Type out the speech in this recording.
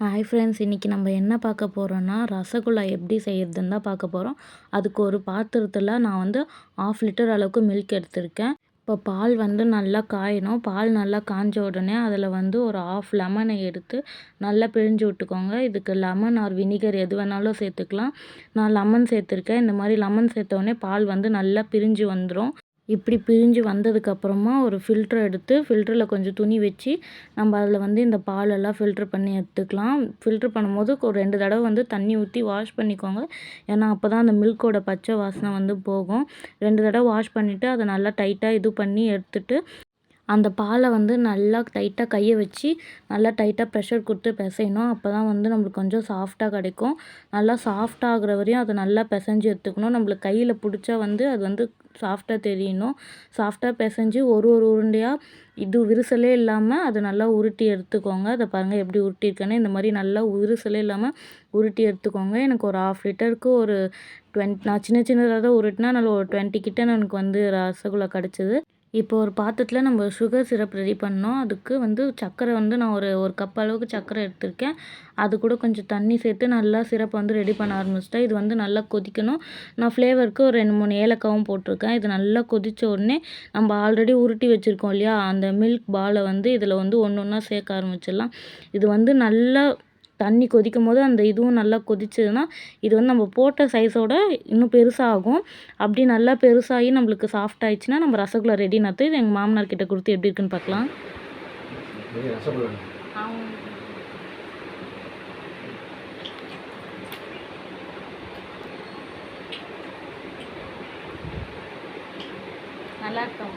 Hi friends இன்றைக்கி நம்ம என்ன பார்க்க போகிறோன்னா ரசகுல்லா எப்படி செய்கிறதுன்னு தான் பார்க்க போகிறோம் அதுக்கு ஒரு பாத்திரத்தில் நான் வந்து ஆஃப் லிட்டர் அளவுக்கு மில்க் எடுத்திருக்கேன். இப்போ பால் வந்து நல்லா காயணும். பால் நல்லா காஞ்ச உடனே அதில் வந்து ஒரு ஆஃப் லெமனை எடுத்து நல்லா பிழிஞ்சு விட்டுக்கோங்க. இதுக்கு லெமன் ஆர் வினிகர் எது வேணாலும் சேர்த்துக்கலாம். நான் லெமன் சேர்த்துருக்கேன். இந்த மாதிரி லெமன் சேர்த்த உடனே பால் வந்து நல்லா பிரிஞ்சு வந்துடும் இப்படி பிரிஞ்சு வந்ததுக்கப்புறமா ஒரு ஃபில்ட்ரு எடுத்து ஃபில்டரில் கொஞ்சம் துணி வச்சு நம்ம அதில் வந்து இந்த பாலெல்லாம் ஃபில்ட்ரு பண்ணி எடுத்துக்கலாம். ஃபில்ட்ரு பண்ணும்போது ஒரு ரெண்டு தடவை வந்து தண்ணி ஊற்றி வாஷ் பண்ணிக்கோங்க. ஏன்னா அப்போ தான் அந்த மில்க்கோட பச்சை வாசனை வந்து போகும். ரெண்டு தடவை வாஷ் பண்ணிவிட்டு அதை நல்லா டைட்டாக இது பண்ணி எடுத்துட்டு அந்த பாலை வந்து நல்லா டைட்டாக கையை வச்சு நல்லா டைட்டாக ப்ரெஷர் கொடுத்து பிசையணும். அப்போ தான் வந்து நம்மளுக்கு கொஞ்சம் சாஃப்டாக கிடைக்கும். நல்லா சாஃப்ட் ஆகிற வரையும் அதை நல்லா பிசைஞ்சு எடுத்துக்கணும். நம்மளுக்கு கையில் பிடிச்சா வந்து அது வந்து சாஃப்டாக தெரியணும். சாஃப்டாக பிசைஞ்சு ஒரு ஒரு உருண்டையாக இது விரிசலே இல்லாமல் அதை நல்லா உருட்டி எடுத்துக்கோங்க. அதை பாருங்கள் எப்படி உருட்டியிருக்கேன்னு. இந்த மாதிரி நல்லா விரிசலே இல்லாமல் உருட்டி எடுத்துக்கோங்க. எனக்கு ஒரு ஆஃப் லிட்டருக்கு ஒரு டுவெண்ட் நான் சின்ன சின்னதாக தான் உருட்டினா நல்ல ஒரு டுவெண்ட்டி கிட்டே எனக்கு வந்து ரசகுல்லா கிடச்சிது. இப்போ ஒரு பாத்திரத்தில் நம்ம சுகர் சிரப் ரெடி பண்ணோம். அதுக்கு வந்து சர்க்கரை வந்து நான் ஒரு ஒரு கப் அளவுக்கு சர்க்கரை எடுத்திருக்கேன். அது கூட கொஞ்சம் தண்ணி சேர்த்து நல்லா சிரப் வந்து ரெடி பண்ண ஆரம்பிச்சிட்டேன். இது வந்து நல்லா கொதிக்கணும். நான் ஃப்ளேவருக்கு ஒரு ரெண்டு மூணு ஏலக்காவும் போட்டிருக்கேன். இது நல்லா கொதித்த உடனே நம்ம ஆல்ரெடி உருட்டி வச்சுருக்கோம் இல்லையா? அந்த மில்க் பாலை வந்து இதில் வந்து ஒன்று ஒன்றா சேர்க்க ஆரம்பிச்சிடலாம். இது வந்து நல்லா தண்ணி கொதிக்கும் போது அந்த இதுவும் நல்லா கொதிச்சதுன்னா இது வந்து நம்ம போட்ட சைஸோட இன்னும் பெருசாகும். அப்படி நல்லா பெருசாகி நம்மளுக்கு சாஃப்ட் ஆயிடுச்சுன்னா நம்ம ரசகுல்லா ரெடி நத்து இது எங்கள் மாமனார் கிட்ட கொடுத்து எப்படி இருக்குன்னு பார்க்கலாம். நல்லா இருக்கும்?